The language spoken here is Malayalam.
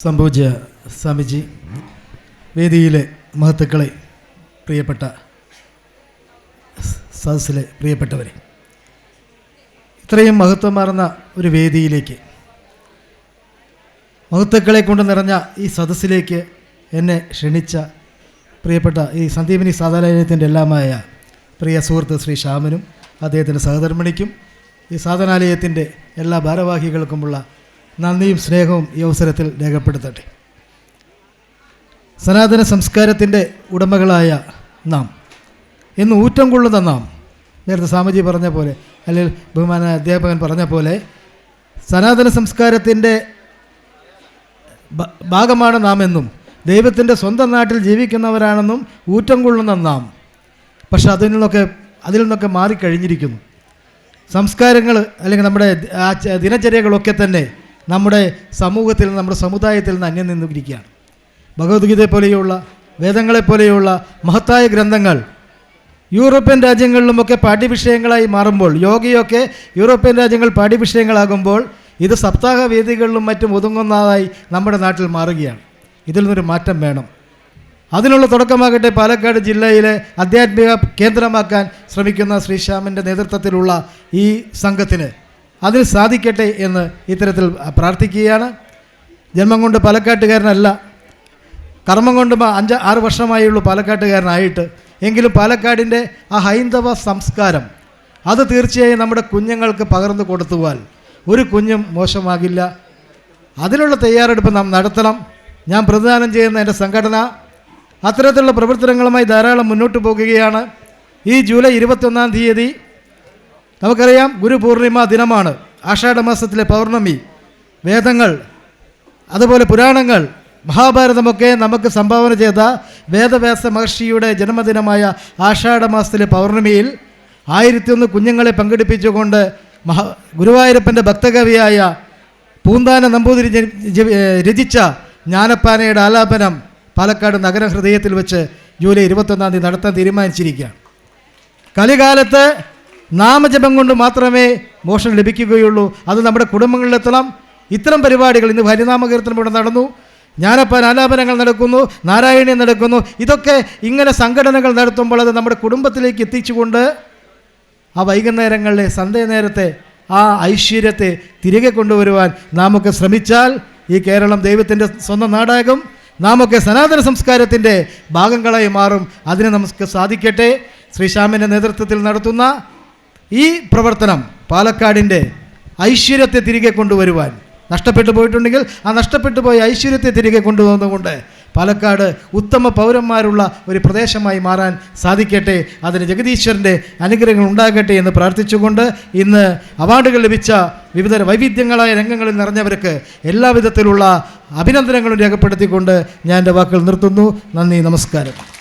സംഭവിച്ച സ്വാമിജി വേദിയിലെ മഹത്തുക്കളെ പ്രിയപ്പെട്ട സദസ്സിലെ പ്രിയപ്പെട്ടവരെ. ഇത്രയും മഹത്വമാർന്ന ഒരു വേദിയിലേക്ക് മഹത്തുക്കളെ കൊണ്ട് നിറഞ്ഞ ഈ സദസ്സിലേക്ക് എന്നെ ക്ഷണിച്ച പ്രിയപ്പെട്ട ഈ സന്ദീപിനി സാധനാലയത്തിന്റെ എല്ലാമായ പ്രിയ സുഹൃത്ത് ശ്രീ ശ്യാമനും അദ്ദേഹത്തിന്റെ സഹധർമ്മിണിക്കും ഈ സാധനാലയത്തിന്റെ എല്ലാ ഭാരവാഹികൾക്കുമുള്ള നന്ദിയും സ്നേഹവും ഈ അവസരത്തിൽ രേഖപ്പെടുത്തട്ടെ. സനാതന സംസ്കാരത്തിന്റെ ഉടമകളായ നാം. എന്ന് ഊറ്റം കൊള്ളുന്ന നാം. നേരത്തെ സ്വാമിജി പറഞ്ഞ പോലെ അല്ലെങ്കിൽ ബഹുമാന അധ്യാപകൻ പറഞ്ഞ പോലെ സനാതന സംസ്കാരത്തിന്റെ ഭാഗമാണ് നാം എന്നും. ദൈവത്തിന്റെ സ്വന്തം നാട്ടിൽ ജീവിക്കുന്നവരാണെന്നും ഊറ്റം കൊള്ളുന്ന നാം. പക്ഷെ അതിൽ നിന്നൊക്കെ അതിൽ നിന്നൊക്കെ മാറിക്കഴിഞ്ഞിരിക്കുന്നു. സംസ്കാരങ്ങൾ അല്ലെങ്കിൽ നമ്മുടെ ദിനചര്യകളൊക്കെ തന്നെ നമ്മുടെ സമൂഹത്തിൽ നിന്ന് നമ്മുടെ സമുദായത്തിൽ നിന്ന് അന്യം നിന്നിരിക്കുകയാണ് ഭഗവത്ഗീതയെ പോലെയുള്ള വേദങ്ങളെ പോലെയുള്ള മഹത്തായ ഗ്രന്ഥങ്ങൾ യൂറോപ്യൻ രാജ്യങ്ങളിലുമൊക്കെ പാഠ്യവിഷയങ്ങളായി മാറുമ്പോൾ യോഗയൊക്കെ യൂറോപ്യൻ രാജ്യങ്ങൾ പാഠ്യവിഷയങ്ങളാകുമ്പോൾ ഇത് സപ്താഹ വേദികളിലും മറ്റും ഒതുങ്ങുന്നതായി നമ്മുടെ നാട്ടിൽ മാറുകയാണ്. ഇതിൽ നിന്നൊരു മാറ്റം വേണം. അതിനുള്ള തുടക്കമാകട്ടെ പാലക്കാട് ജില്ലയിലെ ആധ്യാത്മിക കേന്ദ്രമാക്കാൻ ശ്രമിക്കുന്ന ശ്രീശ്യാമിന്റെ നേതൃത്വത്തിലുള്ള ഈ സംഘത്തിന് അതിന് സാധിക്കട്ടെ എന്ന് ഇത്തരത്തിൽ പ്രാർത്ഥിക്കുകയാണ്. ജന്മം കൊണ്ട് പാലക്കാട്ടുകാരനല്ല കർമ്മം കൊണ്ട് അഞ്ച് ആറ് വർഷമായുള്ളൂ പാലക്കാട്ടുകാരനായിട്ട്. എങ്കിലും പാലക്കാടിന്റെ ആ ഹൈന്ദവ സംസ്കാരം അത് തീർച്ചയായും നമ്മുടെ കുഞ്ഞുങ്ങൾക്ക് പകർന്നു കൊടുത്തുവാൽ ഒരു കുഞ്ഞും മോശമാകില്ല. അതിനുള്ള തയ്യാറെടുപ്പ് നാം നടത്തണം. ഞാൻ പ്രതിദാനം ചെയ്യുന്ന എന്റെ സംഘടന അത്തരത്തിലുള്ള പ്രവർത്തനങ്ങളുമായി ധാരാളം മുന്നോട്ട് പോകുകയാണ്. ഈ ജൂലൈ ഇരുപത്തൊന്നാം തീയതി നമുക്കറിയാം ഗുരുപൂർണിമ ദിനമാണ്. ആഷാഢമാസത്തിലെ പൗർണമി. വേദങ്ങൾ അതുപോലെ പുരാണങ്ങൾ മഹാഭാരതമൊക്കെ നമുക്ക് സംഭാവന ചെയ്ത വേദവ്യാസ മഹർഷിയുടെ ജന്മദിനമായ ആഷാഢമാസത്തിലെ പൗർണമിയിൽ ആയിരത്തി ഒന്ന് കുഞ്ഞുങ്ങളെ പങ്കെടുപ്പിച്ചുകൊണ്ട് മഹാ ഗുരുവായൂരപ്പന്റെ ഭക്തകവിയായ പൂന്താന നമ്പൂതിരി രചിച്ച ജ്ഞാനപ്പാനയുടെ ആലാപനം പാലക്കാട് നഗരഹൃദയത്തിൽ വെച്ച് ജൂലൈ ഇരുപത്തൊന്നാം തീയതി നടത്താൻ തീരുമാനിച്ചിരിക്കുകയാണ്. കലികാലത്ത് നാമജപം കൊണ്ട് മാത്രമേ മോഷണം ലഭിക്കുകയുള്ളൂ. അത് നമ്മുടെ കുടുംബങ്ങളിലെത്തണം ഇത്തരം പരിപാടികൾ ഇന്ന് ഹരിനാമകീർത്തനം ഇവിടെ നടന്നു. ജ്ഞാനപ്പാൻ ആലാപനങ്ങൾ നടക്കുന്നു. നാരായണി നടക്കുന്നു. ഇതൊക്കെ ഇങ്ങനെ സംഘടനകൾ നടത്തുമ്പോൾ അത് നമ്മുടെ കുടുംബത്തിലേക്ക് എത്തിച്ചുകൊണ്ട് ആ വൈകുന്നേരങ്ങളിലെ സന്ധ്യ നേരത്തെ ആ ഐശ്വര്യത്തെ തിരികെ കൊണ്ടുവരുവാൻ നാമൊക്കെ ശ്രമിച്ചാൽ ഈ കേരളം ദൈവത്തിന്റെ സ്വന്തം നാടാകും. നാമൊക്കെ സനാതന സംസ്കാരത്തിന്റെ ഭാഗങ്ങളായി മാറും. അതിന് നമുക്ക് സാധിക്കട്ടെ. ശ്രീശാമിന്റെ നേതൃത്വത്തിൽ നടത്തുന്ന ഈ പ്രവർത്തനം പാലക്കാടിന്റെ ഐശ്വര്യത്തെ തിരികെ കൊണ്ടുവരുവാൻ നഷ്ടപ്പെട്ടു പോയിട്ടുണ്ടെങ്കിൽ ആ നഷ്ടപ്പെട്ടു പോയ ഐശ്വര്യത്തെ തിരികെ കൊണ്ടുവന്നുകൊണ്ട് പാലക്കാട് ഉത്തമ പൗരന്മാരുള്ള ഒരു പ്രദേശമായി മാറാൻ സാധിക്കട്ടെ. അതിന് ജഗദീശ്വരന്റെ അനുഗ്രഹങ്ങൾ ഉണ്ടാകട്ടെ എന്ന് പ്രാർത്ഥിച്ചുകൊണ്ട് ഇന്ന് അവാർഡുകൾ ലഭിച്ച വിവിധ വൈവിധ്യങ്ങളായ രംഗങ്ങളിൽ നിറഞ്ഞവർക്ക് എല്ലാവിധത്തിലുള്ള അഭിനന്ദനങ്ങളും രേഖപ്പെടുത്തിക്കൊണ്ട് ഞാൻ എന്റെ വാക്കുകൾ നിർത്തുന്നു. നന്ദി നമസ്കാരം.